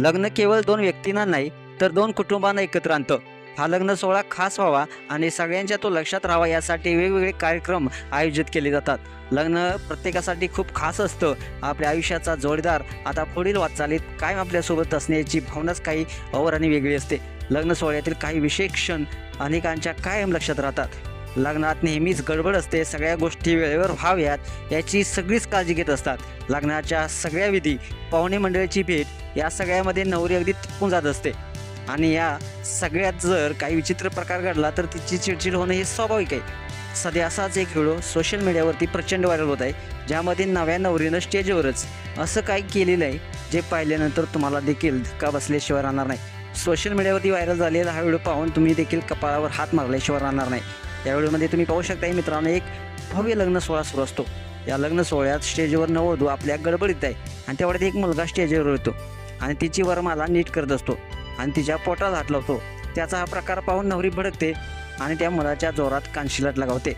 लग्न केवळ दोन व्यक्तींना नाही तर दोन कुटुंबांना एकत्र आणतं. हा लग्न सोहळा खास व्हावा आणि सगळ्यांच्या तो लक्षात राहावा यासाठी वेगवेगळे कार्यक्रम आयोजित केले जातात. लग्न प्रत्येकासाठी खूप खास असतं. आपल्या आयुष्याचा जोडीदार आता पुढील वाटचालीत कायम आपल्यासोबत असण्याची भावनाच काही और आणि वेगळी असते. लग्न सोहळ्यातील काही विशेष क्षण अनेकांच्या कायम लक्षात राहतात. लग्नात नेहमीच गडबड असते सगळ्या गोष्टी वेळेवर व्हाव्यात याची सगळीच काळजी घेत असतात. लग्नाच्या सगळ्या विधी पाहुणे मंडळीची भेट या सगळ्यामध्ये नवरी अगदी थकून जात असते. आणि या सगळ्यात जर काही विचित्र प्रकार घडला तर तिची चिडचिड होणं हे स्वाभाविक आहे. सध्या असाच एक व्हिडिओ सोशल मीडियावरती प्रचंड व्हायरल होत आहे ज्यामध्ये नव्या नवरीनं स्टेजवरच असं काही केलेलं आहे जे पाहिल्यानंतर तुम्हाला देखील धक्का बसल्याशिवाय राहणार नाही. सोशल मीडियावरती व्हायरल झालेला हा व्हिडिओ पाहून तुम्ही देखील कपाळावर हात मारल्याशिवाय राहणार नाही. या व्हिडिओमध्ये तुम्ही पाहू शकता मित्रांनो एक भव्य लग्न सोहळा सुरू असतो. या लग्न सोहळ्यात स्टेजवर नववधू आपल्या गडबडीत आहे आणि तेवढ्यात एक मुलगा स्टेजवर येतो आणि तिची वरमाला नीट करत असतो आणि तिच्या पोटात हात लावतो. त्याचा हा प्रकार पाहून नवरी भडकते आणि त्या मुलाच्या जोरात कानशिलात लगावते.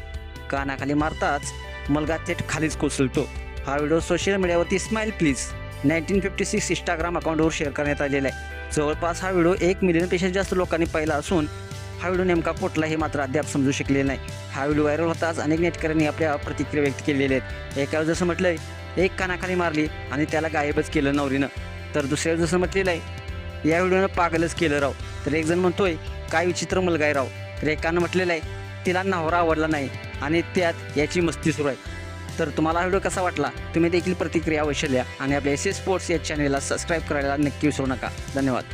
कानाखाली मारताच मुलगा थेट खालीच कोसळतो. हा व्हिडिओ सोशल मीडियावरती smile please. Nineteen fifty six Instagram अकाउंटवर शेअर करण्यात आलेला आहे. जवळपास हा व्हिडिओ एक मिलियनपेक्षा जास्त लोकांनी पाहिला असून हा व्हिडिओ नेमका कुठला हे मात्र अद्याप समजू शकले नाही. हा व्हिडिओ व्हायरल होताच अनेक नेटकऱ्यांनी आपल्या प्रतिक्रिया व्यक्त केलेल्या आहेत. एकावर जसं म्हटलंय एक कानाखाली मारली आणि त्याला गायबच केलं नवरीनं. तर दुसऱ्यावर जसं म्हटलेलं आहे या व्हिडिओनं पागलच केलं राव. तर एकजण म्हणतोय काय विचित्र मुलगा आहे राव. तर एकानं म्हटलेलं आहे तिला नवरा आवडला नाही आणि त्यात याची मस्ती सुरू आहे. तर तुम्हाला हा व्हिडिओ कसा वाटला? तुम्ही देखील प्रतिक्रिया अवश्य द्या आणि आपल्या एस एस स्पोर्ट्स या चॅनेलला सबस्क्राईब करायला नक्की विसरू नका. धन्यवाद.